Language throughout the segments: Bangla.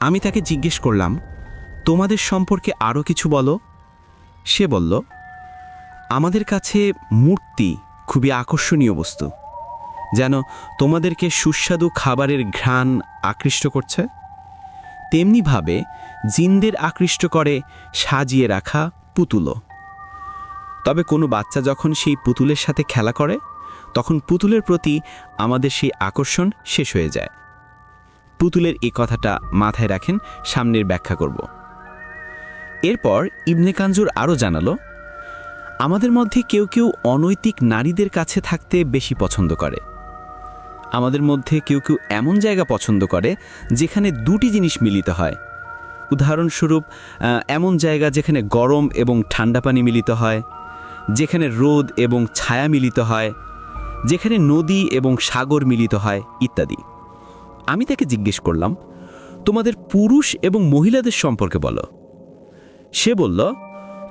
আমি তাকে জিজ্ঞেস করলাম, তোমাদের সম্পর্কে আরও কিছু বলো? সে বলল, আমাদের কাছে মূর্তি খুবই আকর্ষণীয় বস্তু। যেন তোমাদেরকে সুস্বাদু খাবারের ঘ্রাণ আকৃষ্ট করছে। তেমনিভাবে জিনদের আকৃষ্ট করে সাজিয়ে রাখা পুতুলও। তবে কোনো বাচ্চা যখন সেই পুতুলের সাথে খেলা করে, তখন পুতুলের প্রতি আমাদের সেই আকর্ষণ শেষ হয়ে যায়। পুতুলের এই কথাটা মাথায় রাখেন, সামনের ব্যাখ্যা করব। এরপর ইবনে কাঞ্জুর আরও জানালো, আমাদের মধ্যে কেউ কেউ অনৈতিক নারীদের কাছে থাকতে বেশি পছন্দ করে। আমাদের মধ্যে কেউ কেউ এমন জায়গা পছন্দ করে যেখানে দুটি জিনিস মিলিত হয়। উদাহরণস্বরূপ এমন জায়গা যেখানে গরম এবং ঠান্ডা পানি মিলিত হয়, যেখানে রোদ এবং ছায়া মিলিত হয়, যেখানে নদী এবং সাগর মিলিত হয়, ইত্যাদি। আমি তাকে জিজ্ঞেস করলাম, তোমাদের পুরুষ এবং মহিলাদের সম্পর্কে বলো। সে বলল,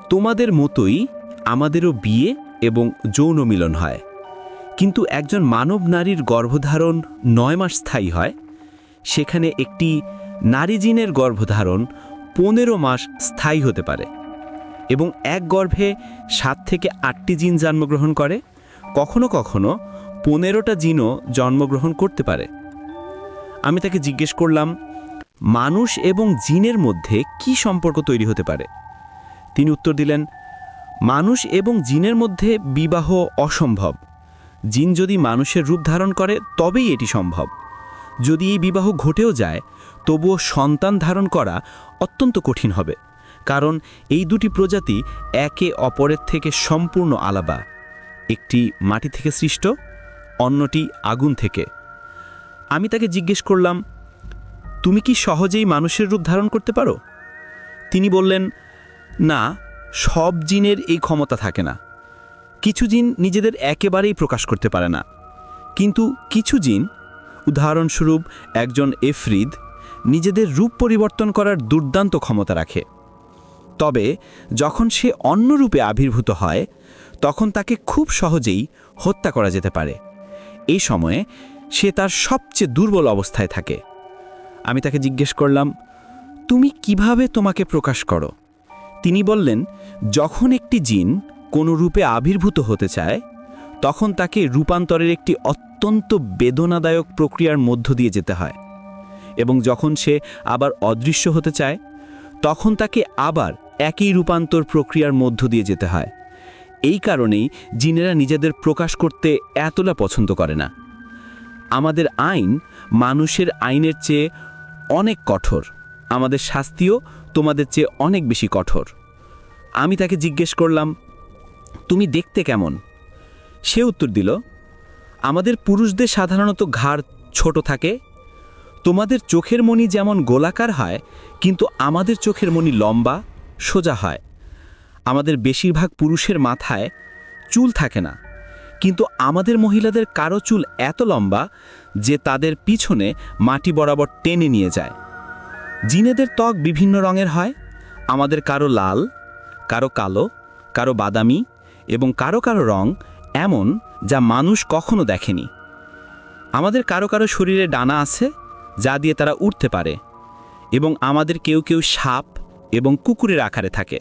তোমাদের মতোই আমাদেরও বিয়ে এবং যৌন মিলন হয়। কিন্তু একজন মানব নারীর গর্ভধারণ নয় মাস স্থায়ী হয়। সেখানে একটি নারী জিনের গর্ভধারণ পনেরো মাস স্থায়ী হতে পারে এবং এক গর্ভে সাত থেকে আটটি জিন জন্মগ্রহণ করে। কখনো কখনো পনেরোটা জিনও জন্মগ্রহণ করতে পারে। আমি তাকে জিজ্ঞেস করলাম, মানুষ এবং জিনের মধ্যে কি সম্পর্ক তৈরি হতে পারে? তিনি উত্তর দিলেন, মানুষ এবং জিনের মধ্যে বিবাহ অসম্ভব। জিন যদি মানুষের রূপ ধারণ করে, তবেই এটি সম্ভব। যদি এই বিবাহ ঘটেও যায়, তবুও সন্তান ধারণ করা অত্যন্ত কঠিন হবে, কারণ এই দুটি প্রজাতি একে অপরের থেকে সম্পূর্ণ আলাদা। একটি মাটি থেকে সৃষ্ট, অন্যটি আগুন থেকে। আমি তাকে জিজ্ঞেস করলাম, তুমি কি সহজেই মানুষের রূপ ধারণ করতে পারো? তিনি বললেন, না, সব জিনের এই ক্ষমতা থাকে না। কিছু জিন নিজেদের একেবারেই প্রকাশ করতে পারে না। কিন্তু কিছু জিন, উদাহরণস্বরূপ একজন এফরিদ, নিজেদের রূপ পরিবর্তন করার দুর্দান্ত ক্ষমতা রাখে। তবে যখন সে অন্য রূপে আবির্ভূত হয়, তখন তাকে খুব সহজেই হত্যা করা যেতে পারে। এই সময়ে সে তার সবচেয়ে দুর্বল অবস্থায় থাকে। আমি তাকে জিজ্ঞেস করলাম, তুমি কীভাবে তোমাকে প্রকাশ করো? তিনি বললেন, যখন একটি জিন কোনো রূপে আবির্ভূত হতে চায়, তখন তাকে রূপান্তরের একটি অত্যন্ত বেদনাদায়ক প্রক্রিয়ার মধ্য দিয়ে যেতে হয় এবং যখন সে আবার অদৃশ্য হতে চায়, তখন তাকে আবার একই রূপান্তর প্রক্রিয়ার মধ্য দিয়ে যেতে হয়। এই কারণেই জিনেরা নিজেদের প্রকাশ করতে এতটা পছন্দ করে না। আমাদের আইন মানুষের আইনের চেয়ে অনেক কঠোর। আমাদের শাস্তিও তোমাদের চেয়ে অনেক বেশি কঠোর। আমি তাকে জিজ্ঞেস করলাম, তুমি দেখতে কেমন? সে উত্তর দিল, আমাদের পুরুষদের সাধারণত ঘাড় ছোট থাকে। তোমাদের চোখের মণি যেমন গোলাকার হয়, কিন্তু আমাদের চোখের মণি লম্বা, সোজা হয়। আমাদের বেশিরভাগ পুরুষের মাথায় চুল থাকে না। কিন্তু আমাদের মহিলাদের কারও চুল এত লম্বা যে তাদের পিছনে মাটি বরাবর টেনে নিয়ে যায়। জিনেদের ত্বক বিভিন্ন রঙের হয়। আমাদের কারও লাল, কারও কালো, কারও বাদামি এবং কারও কারও রং এমন যা মানুষ কখনো দেখেনি। আমাদের কারও কারও শরীরে ডানা আছে যা দিয়ে তারা উঠতে পারে এবং আমাদের কেউ কেউ সাপ এবং কুকুরের আকারে থাকে।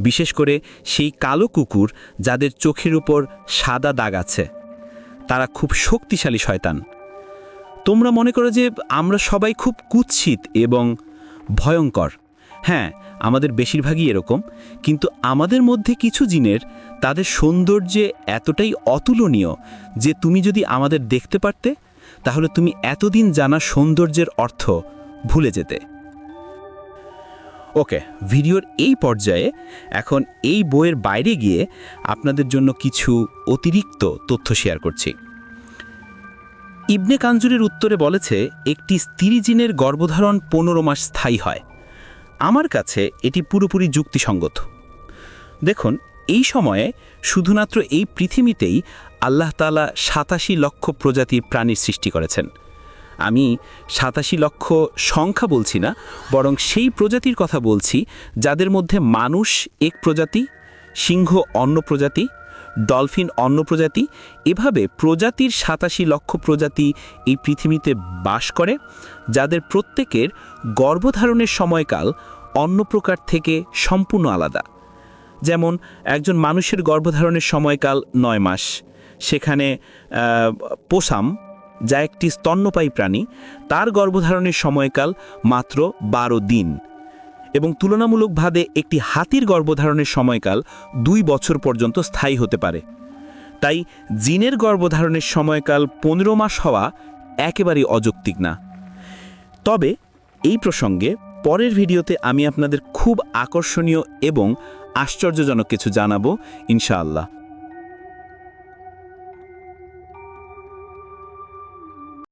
বিশেষ করে সেই কালো কুকুর যাদের চোখের উপর সাদা দাগ আছে। তারা খুব শক্তিশালী শয়তান। তোমরা মনে করো যে আমরা সবাই খুব কুৎসিত এবং ভয়ঙ্কর। হ্যাঁ আমাদের বেশিরভাগই এরকম, কিন্তু আমাদের মধ্যে কিছু জিনের তাদের সৌন্দর্যে এতটাই অতুলনীয় যে তুমি যদি আমাদের দেখতে পারতে, তাহলে তুমি এতদিন জানা সৌন্দর্যের অর্থ ভুলে যেতে। ওকে, ভিডিওর এই পর্যায়ে এখন এই বইয়ের বাইরে গিয়ে আপনাদের জন্য কিছু অতিরিক্ত তথ্য শেয়ার করছি। ইবনে কাঞ্জুরের উত্তরে বলেছে, একটি স্ত্রী জিনের গর্ভধারণ পনেরো মাস স্থায়ী হয়। আমার কাছে এটি পুরোপুরি যুক্তিসঙ্গত। দেখুন, এই সময়ে শুধুমাত্র এই পৃথিবীতেই আল্লাহ তালা সাতাশি লক্ষ প্রজাতির প্রাণীর সৃষ্টি করেছেন। আমি সাতাশি লক্ষ সংখ্যা বলছি না, বরং সেই প্রজাতির কথা বলছি যাদের মধ্যে মানুষ এক প্রজাতি, সিংহ অন্য প্রজাতি, ডলফিন অন্য প্রজাতি, এভাবে প্রজাতির সাতাশি লক্ষ প্রজাতি এই পৃথিবীতে বাস করে, যাদের প্রত্যেকের গর্ভধারণের সময়কাল অন্য প্রকার থেকে সম্পূর্ণ আলাদা। যেমন একজন মানুষের গর্ভধারণের সময়কাল নয় মাস, সেখানে পোসাম যা একটি স্তন্যপায়ী প্রাণী, তার গর্ভধারণের সময়কাল মাত্র বারো দিন এবং তুলনামূলকভাবে একটি হাতির গর্ভধারণের সময়কাল দুই বছর পর্যন্ত স্থায়ী হতে পারে। তাই জিনের গর্ভধারণের সময়কাল পনেরো মাস হওয়া একেবারেই অযৌক্তিক না। তবে এই প্রসঙ্গে পরের ভিডিওতে আমি আপনাদের খুব আকর্ষণীয় এবং আশ্চর্যজনক কিছু জানাব, ইনশাআল্লাহ।